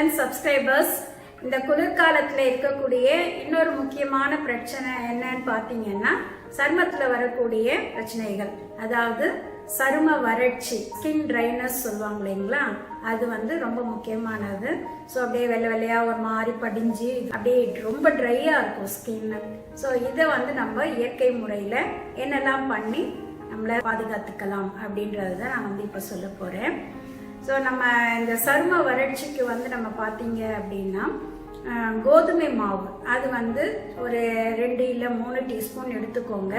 And subscribers இந்த குளிர்காலத்தில் இருக்கக்கூடிய இன்னொரு முக்கியமான பிரச்சனை என்னன்னு பார்த்தீங்கன்னா சருமத்தில் வரக்கூடிய பிரச்சனைகள். அதாவது சரும வறட்சி ஸ்கின் ட்ரைனஸ் சொல்லுவாங்க இல்லைங்களா? அது வந்து ரொம்ப முக்கியமானது. ஸோ அப்படியே வெள்ளை வெள்ளையாக ஒரு மாதிரி படிஞ்சு அப்படியே ரொம்ப ட்ரையாக இருக்கும் ஸ்கின்னு ஸோ இதை வந்து நம்ம இயற்கை முறையில் என்னெல்லாம் பண்ணி நம்மளை பாதுகாத்துக்கலாம் அப்படின்றது தான் நான் வந்து இப்போ சொல்ல போகிறேன் ஸோ நம்ம இந்த சரும வறட்சிக்கு வந்து நம்ம பார்த்தீங்க அப்படின்னா கோதுமை மாவு. அது வந்து ஒரு ரெண்டு இல்லை மூணு டீஸ்பூன் எடுத்துக்கோங்க.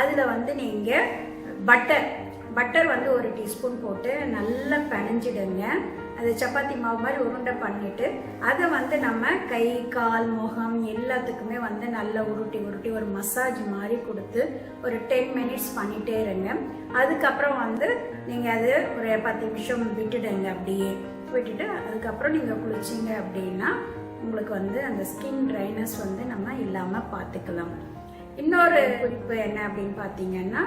அதில் வந்து நீங்கள் பட்டர். பட்டர் வந்து ஒரு டீஸ்பூன் போட்டு நல்லா பிணைஞ்சிடுங்க அது சப்பாத்தி மாவு மாதிரி உருண்டை பண்ணிட்டு அதை வந்து நம்ம கை கால் முகம் எல்லாத்துக்குமே வந்து நல்லா உருட்டி உருட்டி ஒரு மசாஜ் மாதிரி கொடுத்து ஒரு டென் மினிட்ஸ் பண்ணிட்டே இருங்க. அதுக்கப்புறம் வந்து நீங்கள் அது ஒரு பத்து நிமிஷம் விட்டுடுங்க அப்படியே. விட்டுட்டு அதுக்கப்புறம் நீங்கள் குளிச்சிங்க அப்படின்னா உங்களுக்கு வந்து அந்த ஸ்கின் ட்ரைனஸ் வந்து நம்ம இல்லாமல் பார்த்துக்கலாம் இன்னொரு குறிப்பு என்ன அப்படின்னு பார்த்தீங்கன்னா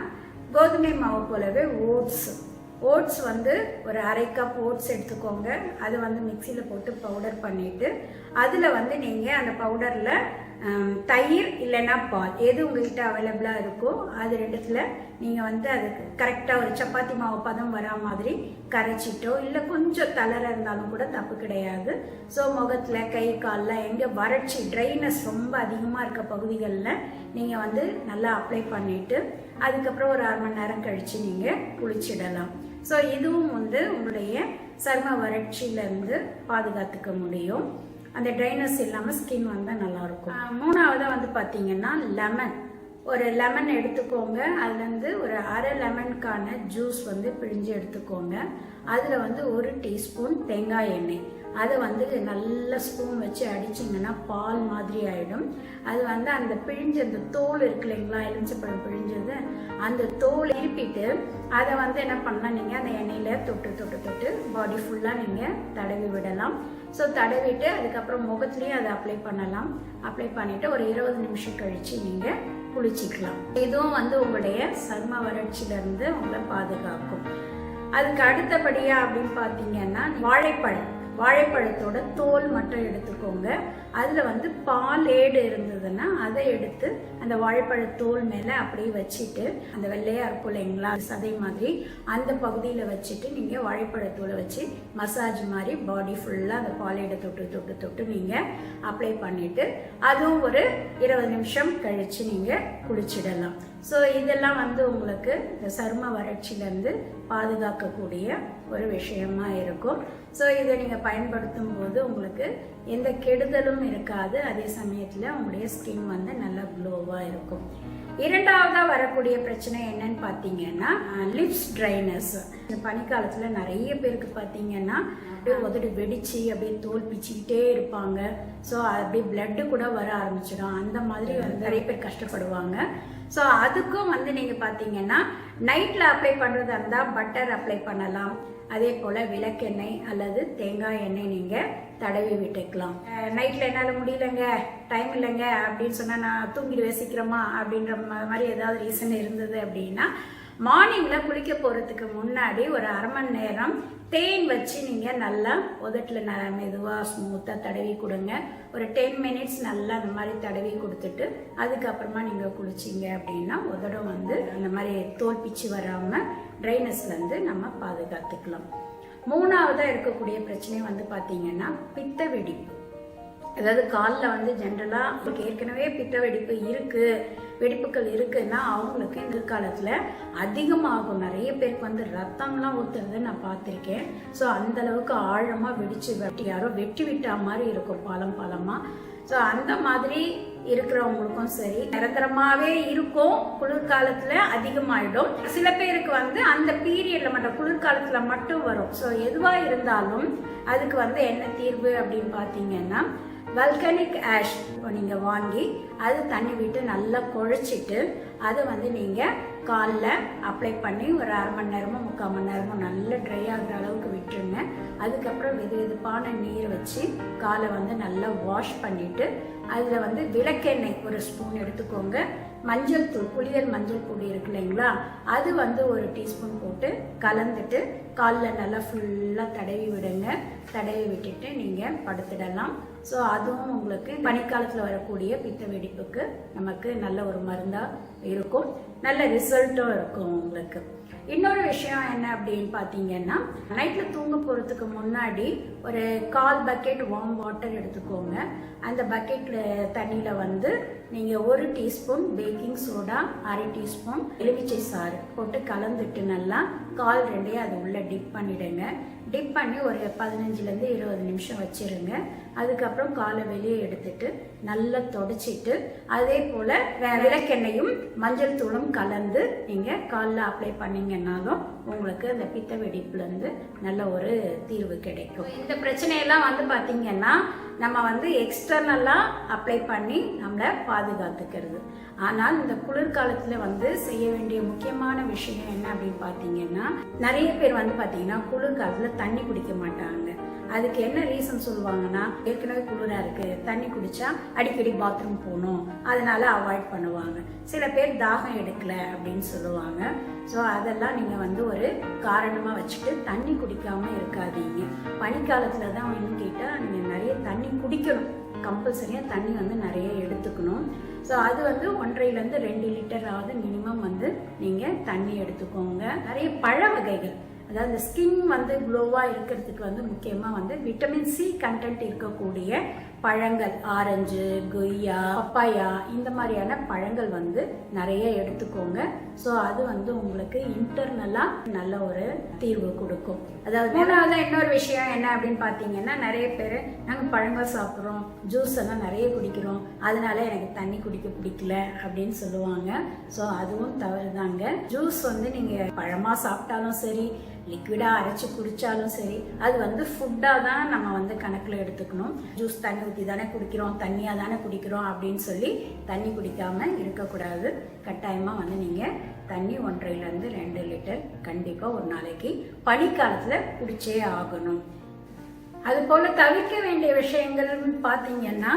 கோதுமை மாவு போலவே ஓட்ஸ் ஓட்ஸ் வந்து ஒரு அரை கப் ஓட்ஸ் எடுத்துக்கோங்க. அது வந்து மிக்சியில் போட்டு பவுடர் பண்ணிவிட்டு அதில் வந்து நீங்கள் அந்த பவுடரில் தயிர் இல்லைன்னா பால். எது உங்கள்கிட்ட அவைலபிளாக இருக்கோ அது ரெண்டுத்தில் நீங்கள் வந்து அது கரெக்டாக ஒரு சப்பாத்தி மாவு பதம் வரா மாதிரி கரைச்சிட்டோ இல்லை கொஞ்சம் தளர இருந்தாலும் கூட தப்பு கிடையாது. ஸோ முகத்தில் கை காலில் எங்கே வறட்சி ட்ரைனஸ் ரொம்ப அதிகமாக இருக்க பகுதிகளில் நீங்கள் வந்து நல்லா அப்ளை பண்ணிவிட்டு அதுக்கப்புறம் ஒரு அரை மணி நேரம் கழித்து நீங்கள் குளிச்சிடலாம். ஸோ இதுவும் வந்து உங்களுடைய சர்ம வறட்சியிலேருந்து பாதுகாத்துக்க முடியும். அந்த ட்ரைனஸ் இல்லாமல் ஸ்கின் வந்தால் நல்லாயிருக்கும் மூணாவதாக வந்து பார்த்தீங்கன்னா லெமன். ஒரு லெமன் எடுத்துக்கோங்க. அதுலேருந்து ஒரு அரை லெமனுக்கான ஜூஸ் வந்து பிழிஞ்சு எடுத்துக்கோங்க. அதில் வந்து ஒரு டீஸ்பூன் தேங்காய் எண்ணெய். அதை வந்து நல்ல ஸ்பூன் வச்சு அடிச்சிங்கன்னா பால் மாதிரி ஆகிடும் அது வந்து அந்த பிழிஞ்ச அந்த தோல் இருக்கு இல்லைங்களா எலுமிச்சப்பழம் பிழிஞ்சது அந்த தோல் இருப்பிட்டு அதை வந்து என்ன பண்ணலாம் நீங்கள் அந்த எண்ணெயில் தொட்டு தொட்டு தொட்டு பாடி ஃபுல்லாக நீங்கள் தடவி விடலாம். ஸோ தடவிட்டு அதுக்கப்புறம் முகத்துலேயும் அதை அப்ளை பண்ணலாம். அப்ளை பண்ணிவிட்டு ஒரு இருபது நிமிஷம் கழித்து நீங்கள் குளிச்சிக்கலாம். இதுவும் வந்து உங்களுடைய சர்ம வறட்சியிலேருந்து உங்களை பாதுகாக்கும். அதுக்கு அடுத்தபடியாக அப்படின்னு பார்த்தீங்கன்னா வாழைப்பழம். வாழைப்பழத்தோட தோல் மட்டும் எடுத்துக்கோங்க. அதில் வந்து பால் ஏடு இருந்ததுன்னா அதை எடுத்து அந்த வாழைப்பழ தோல் மேலே அப்படியே வச்சுட்டு அந்த வெள்ளையாக இருக்கும் இல்லைங்களா சதை மாதிரி அந்த பகுதியில் வச்சுட்டு நீங்கள் வாழைப்பழத்தோலை வச்சு மசாஜ் மாதிரி பாடி ஃபுல்லாக அந்த பால் தொட்டு தொட்டு தொட்டு நீங்கள் அப்ளை பண்ணிவிட்டு அதுவும் ஒரு இருபது நிமிஷம் கழித்து நீங்கள் குளிச்சிடலாம். ஸோ இதெல்லாம் வந்து உங்களுக்கு இந்த சரும வறட்சியிலேருந்து பாதுகாக்கக்கூடிய ஒரு விஷயமா இருக்கும். ஸோ இதை நீங்கள் பயன்படுத்தும் போது உங்களுக்கு எந்த கெடுதலும் இருக்காது. அதே சமயத்தில் உங்களுடைய ஸ்கின் வந்து நல்லா க்ளோவாக இருக்கும். இரண்டாவதாக வரக்கூடிய பிரச்சனை என்னன்னு பார்த்தீங்கன்னா லிப்ஸ் ட்ரைனஸ் இந்த பனிக்காலத்தில் நிறைய பேருக்கு பார்த்தீங்கன்னா அப்படியே உதடு வெடிச்சு அப்படியே தோல் பிச்சுக்கிட்டே இருப்பாங்க. ஸோ அப்படியே பிளட்டு கூட வர ஆரம்பிச்சிடும். அந்த மாதிரி நிறைய பேர் கஷ்டப்படுவாங்க. ஸோ அதுக்கும் வந்து நீங்கள் பார்த்தீங்கன்னா நைட்டில் அப்ளை பண்ணுறதா இருந்தால் பட்டர் அப்ளை பண்ணலாம். அதே போல் விளக்கெண்ணெய் அல்லது தேங்காய் எண்ணெய் நீங்கள் தடவி விட்டுக்கலாம். நைட்டில் என்னால் முடியலங்க டைம் இல்லைங்க அப்படின்னு சொன்னால் நான் தூங்கிடுவேன் சீக்கிரமா அப்படின்ற மாதிரி ஏதாவது ரீசன் இருந்தது அப்படின்னா மார்னிங்கில் குளிக்க போகிறதுக்கு முன்னாடி ஒரு அரை மணி நேரம் தேன் வச்சு நீங்கள் நல்லா உதட்டில் ந மெதுவாக ஸ்மூத்தாக தடவி கொடுங்க. ஒரு டென் மினிட்ஸ் நல்லா அந்த மாதிரி தடவி கொடுத்துட்டு அதுக்கப்புறமா நீங்கள் குளிச்சிங்க அப்படின்னா உதடம் வந்து அந்த மாதிரி தோல் பிச்சு வராமல் ட்ரைனஸ்லேருந்து நம்ம பாதுகாத்துக்கலாம். மூணாவதாக இருக்கக்கூடிய பிரச்சனை வந்து பார்த்தீங்கன்னா பித்த வெடிப்பு அதாவது காலில் வந்து ஜென்ரலாக அவங்களுக்கு ஏற்கனவே பித்த வெடிப்பு இருக்குது வெடிப்புகள் இருக்குன்னா அவங்களுக்கு இந்த காலத்தில் அதிகமாகும். நிறைய பேருக்கு வந்து ரத்தம்லாம் ஊற்றுறதை நான் பார்த்துருக்கேன். ஸோ அந்த அளவுக்கு ஆழமாக வெடிச்சு வெட்டி யாரோ வெட்டி விட்டா மாதிரி இருக்கும் பாலம் பாலமாக ஸோ அந்த மாதிரி இருக்கிறவங்களுக்கும் சரி நிரந்தரமாகவே இருக்கும். குளிர்காலத்தில் அதிகமாகிடும் சில பேருக்கு வந்து அந்த பீரியடில் மட்டும் குளிர்காலத்தில் மட்டும் வரும். ஸோ எதுவாக இருந்தாலும் அதுக்கு வந்து என்ன தீர்வு அப்படின்னு பார்த்தீங்கன்னா வல்கனிக் ஆஷ் நீங்கள் வாங்கி அது தண்ணி விட்டு நல்லா குழைச்சிட்டு அதை வந்து நீங்கள் காலில் அப்ளை பண்ணி ஒரு அரை மணி நேரமோ முக்கால் மணி நேரமோ நல்லா ட்ரை ஆகுற அளவுக்கு விட்டுருங்க. அதுக்கப்புறம் வெது வெதுப்பான நீர் வச்சு காலை வந்து நல்லா வாஷ் பண்ணிவிட்டு அதில் வந்து விளக்கெண்ணெய் ஒரு ஸ்பூன் எடுத்துக்கோங்க. மஞ்சள் தூள் புளியல் மஞ்சள் பொடி இருக்கு இல்லைங்களா? அது வந்து ஒரு டீஸ்பூன் போட்டு கலந்துட்டு காலில் நல்லா ஃபுல்லாக தடவி விடுங்க. தடவி விட்டுட்டு நீங்கள் படுத்துடலாம். ஸோ அதுவும் உங்களுக்கு பனிக்காலத்தில் வரக்கூடிய பித்த வெடிப்புக்கு நமக்கு நல்ல ஒரு மருந்தாக இருக்கும். நல்ல ரிசல்ட்டும் இருக்கும் உங்களுக்கு. இன்னொரு விஷயம் என்ன அப்படின்னு பார்த்தீங்கன்னா நைட்டில் தூங்க போகிறதுக்கு முன்னாடி ஒரு கால் பக்கெட் வார்ம் வாட்டர் எடுத்துக்கோங்க. அந்த பக்கெட்டில் தண்ணியில் வந்து நீங்கள் ஒரு டீஸ்பூன் பேக்கிங் சோடா அரை டீஸ்பூன் எலுமிச்சை சாறு போட்டு கலந்துட்டு நல்லா கால் ரெண்டையும் அது உள்ளே டிப் பண்ணிவிடுங்க டிப் பண்ணி ஒரு பதினஞ்சுலேருந்து இருபது நிமிஷம் வச்சுருங்க. அதுக்கப்புறம் காலை வெளியே எடுத்துட்டு நல்லா தொடச்சிட்டு அதே போல் விளக்கெண்ணையும் மஞ்சள் தூளும் கலந்து நீங்கள் காலில் அப்ளை பண்ணிங்கன்னாலும் உங்களுக்கு அந்த பித்த வெடிப்புலேருந்து நல்ல ஒரு தீர்வு கிடைக்கும். இந்த பிரச்சனையெல்லாம் வந்து பார்த்தீங்கன்னா நம்ம வந்து எக்ஸ்டர்னலாக அப்ளை பண்ணி நம்மளை பாதுகாத்துக்கிறது. ஆனால் இந்த குளிர்காலத்தில் வந்து செய்ய வேண்டிய முக்கியமான விஷயம் என்ன அப்படின்னு பார்த்தீங்கன்னா நிறைய பேர் வந்து பார்த்தீங்கன்னா குளிர்காலத்தில் தண்ணி குடிக்க மாட்டாங்க. அதுக்கு என்ன ரீசன் சொல்லுவாங்கன்னா ஏற்கனவே குளிராக இருக்குது தண்ணி குடிச்சா அடிக்கடி பாத்ரூம் போகணும். அதனால அவாய்ட் பண்ணுவாங்க. சில பேர் தாகம் எடுக்கல அப்படின்னு சொல்லுவாங்க. ஸோ அதெல்லாம் நீங்கள் வந்து ஒரு காரணமாக வச்சுட்டு தண்ணி குடிக்காமல் இருக்காதீங்க. பனிக்காலத்தில் தான் இன்னும் கேட்டால் நீங்கள் நிறைய தண்ணி குடிக்கணும். கம்பல்சரியாக தண்ணி வந்து நிறைய எடுத்துக்கணும். ஸோ அது வந்து ஒன்றரைலேருந்து ரெண்டு லிட்டராவது மினிமம் வந்து நீங்கள் தண்ணி எடுத்துக்கோங்க. நிறைய பழ வகைகள். அதாவது இந்த ஸ்கின் வந்து க்ளோவாக இருக்கிறதுக்கு வந்து முக்கியமாக வந்து விட்டமின் சி கண்டென்ட் இருக்கக்கூடிய பழங்கள் ஆரஞ்சு கொய்யா பப்பாயா இந்த மாதிரியான பழங்கள் வந்து நிறைய எடுத்துக்கோங்க. ஸோ அது வந்து உங்களுக்கு இன்டர்னலாக நல்ல ஒரு தீர்வு கொடுக்கும். அதாவது மூணாவது இன்னொரு விஷயம் என்ன அப்படின்னு பார்த்தீங்கன்னா நிறைய பேர் நாங்கள் பழங்கள் சாப்பிட்றோம் ஜூஸ் எல்லாம் நிறைய குடிக்கிறோம் அதனால எனக்கு தண்ணி குடிக்க பிடிக்கல அப்படின்னு சொல்லுவாங்க. ஸோ அதுவும் தவறுதாங்க. ஜூஸ் வந்து நீங்கள் பழமாக சாப்பிட்டாலும் சரி லிக்விடாக அரைச்சி குடித்தாலும் சரி அது வந்து ஃபுட்டாக தான் நம்ம வந்து கணக்கில் எடுத்துக்கணும். ஜூஸ் தண்ணி ஊற்றி தானே குடிக்கிறோம் தண்ணியாக தானே குடிக்கிறோம் அப்படின்னு சொல்லி தண்ணி குடிக்காமல் இருக்கக்கூடாது. கட்டாயமாக வந்து நீங்கள் தண்ணி ஒன்றையிலேருந்து ரெண்டு லிட்டர் கண்டிப்பாக ஒரு நாளைக்கு பனிக்காலத்தில் குடிச்சே ஆகணும். அது போல் தவிர்க்க வேண்டிய விஷயங்கள்னு பார்த்தீங்கன்னா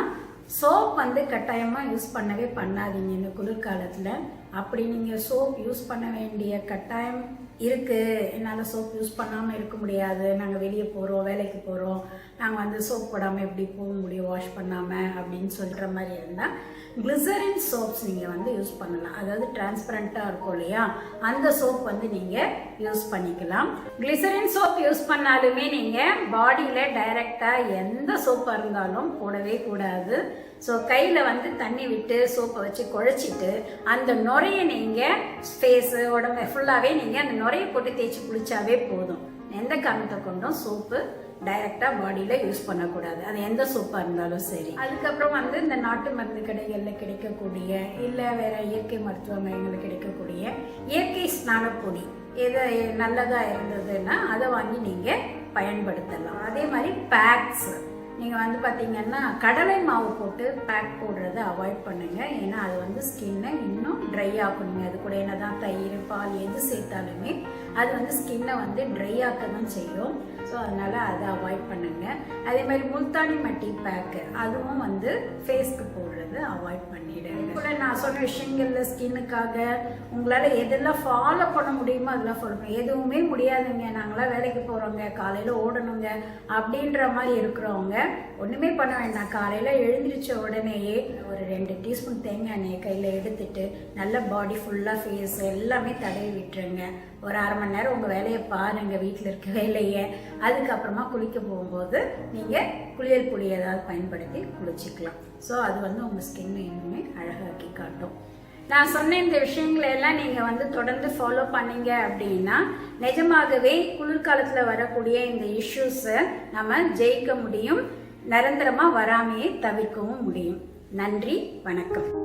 சோப் வந்து கட்டாயமாக யூஸ் பண்ணவே பண்ணாதீங்க. இந்த குளிர்காலத்தில் அப்படி நீங்கள் சோப் யூஸ் பண்ண வேண்டிய கட்டாயம் இருக்குது என்னால் சோப் யூஸ் பண்ணாமல் இருக்க முடியாது. நாங்கள் வெளியே போகிறோம் வேலைக்கு போகிறோம் நாங்கள் வந்து சோப் போடாமல் எப்படி போக முடியும் வாஷ் பண்ணாமல் அப்படின்னு சொல்கிற மாதிரி இருந்தால் கிளிசரின் சோப்ஸ் நீங்கள் வந்து யூஸ் பண்ணலாம். அதாவது டிரான்ஸ்பரண்ட்டாக இருக்கும் இல்லையா? அந்த சோப் வந்து நீங்கள் யூஸ் பண்ணிக்கலாம். கிளிசரின் சோப் யூஸ் பண்ணாலுமே நீங்கள் பாடியில் டைரெக்டாக எந்த சோப்பாக இருந்தாலும் போடவே கூடாது. ஸோ கையில் வந்து தண்ணி விட்டு சோப்பை வச்சு குழச்சிட்டு அந்த நுரையை நீங்கள் ஃபேஸு உடம்பு ஃபுல்லாகவே நீங்கள் அந்த நுரையை போட்டு தேய்ச்சி குளிச்சாவே போதும். எந்த காரணத்தை கொண்டும் சோப்பு டைரெக்டாக பாடியில் யூஸ் பண்ணக்கூடாது. அது எந்த சோப்பாக இருந்தாலும் சரி. அதுக்கப்புறம் வந்து இந்த நாட்டு மருந்து கடைகளில் கிடைக்கக்கூடிய இல்லை வேறு இயற்கை மருத்துவமனைகளில் கிடைக்கக்கூடிய இயற்கை ஸ்நானப்பொடி எது நல்லதாக இருந்ததுன்னா அதை வாங்கி நீங்கள் பயன்படுத்தலாம். அதே மாதிரி பேக்ஸ் நீங்கள் வந்து பார்த்தீங்கன்னா கடலை மாவு போட்டு பேக் போடுறத அவாய்ட் பண்ணுங்கள் ஏன்னா அது வந்து ஸ்கின்னை இன்னும் ட்ரை ஆக்கணுங்க அது கூட என்ன தான் தயிர் பால் எது சேர்த்தாலுமே அது வந்து ஸ்கின்னை வந்து ட்ரை ஆக்க தான் செய்யும். ஸோ அதனால் அதை அவாய்ட் பண்ணுங்க. அதே மாதிரி முல்தானி மட்டி பேக்கு அதுவும் வந்து ஃபேஸ்க்கு போடுறது அவாய்ட் பண்ணிடுங்க. கூட நான் சொன்ன விஷயங்கள்ல ஸ்கின்னுக்காக உங்களால் எதெல்லாம் ஃபாலோ பண்ண முடியுமோ அதெல்லாம் ஃபாலோ பண்ண. எதுவுமே முடியாதுங்க. நாங்களாம் வேலைக்கு போகிறோங்க காலையில் ஓடணுங்க. அப்படின்ற மாதிரி இருக்கிறவங்க ஒன்றுமே பண்ண வேண்டாம். காலையில் எழுந்திரிச்ச உடனேயே ஒரு ரெண்டு டீஸ்பூன் தேங்காய் எண்ணெயை கையில் எடுத்துட்டு நல்ல பாடி ஃபுல்லாக ஃபேஸ் எல்லாமே தடவி விட்டுருங்க. ஒரு அரை மணி நேரம் உங்கள் வேலையை பாருங்கள் வீட்டில் இருக்க வேலையை. அதுக்கப்புறமா குளிக்க போகும்போது நீங்கள் குளியல் பொடி ஏதாவது பயன்படுத்தி குளிச்சிக்கலாம். ஸோ அது வந்து உங்கள் ஸ்கின்னை இன்னுமே அழகாக்கி காட்டும். நான் சொன்ன இந்த விஷயங்களை எல்லாம் நீங்கள் வந்து தொடர்ந்து ஃபாலோ பண்ணீங்க அப்படின்னா நிஜமாகவே குளிர்காலத்தில் வரக்கூடிய இந்த இஷ்யூஸை நம்ம ஜெயிக்க முடியும். நிரந்தரமாக வராமையே தவிர்க்கவும் முடியும். நன்றி வணக்கம்.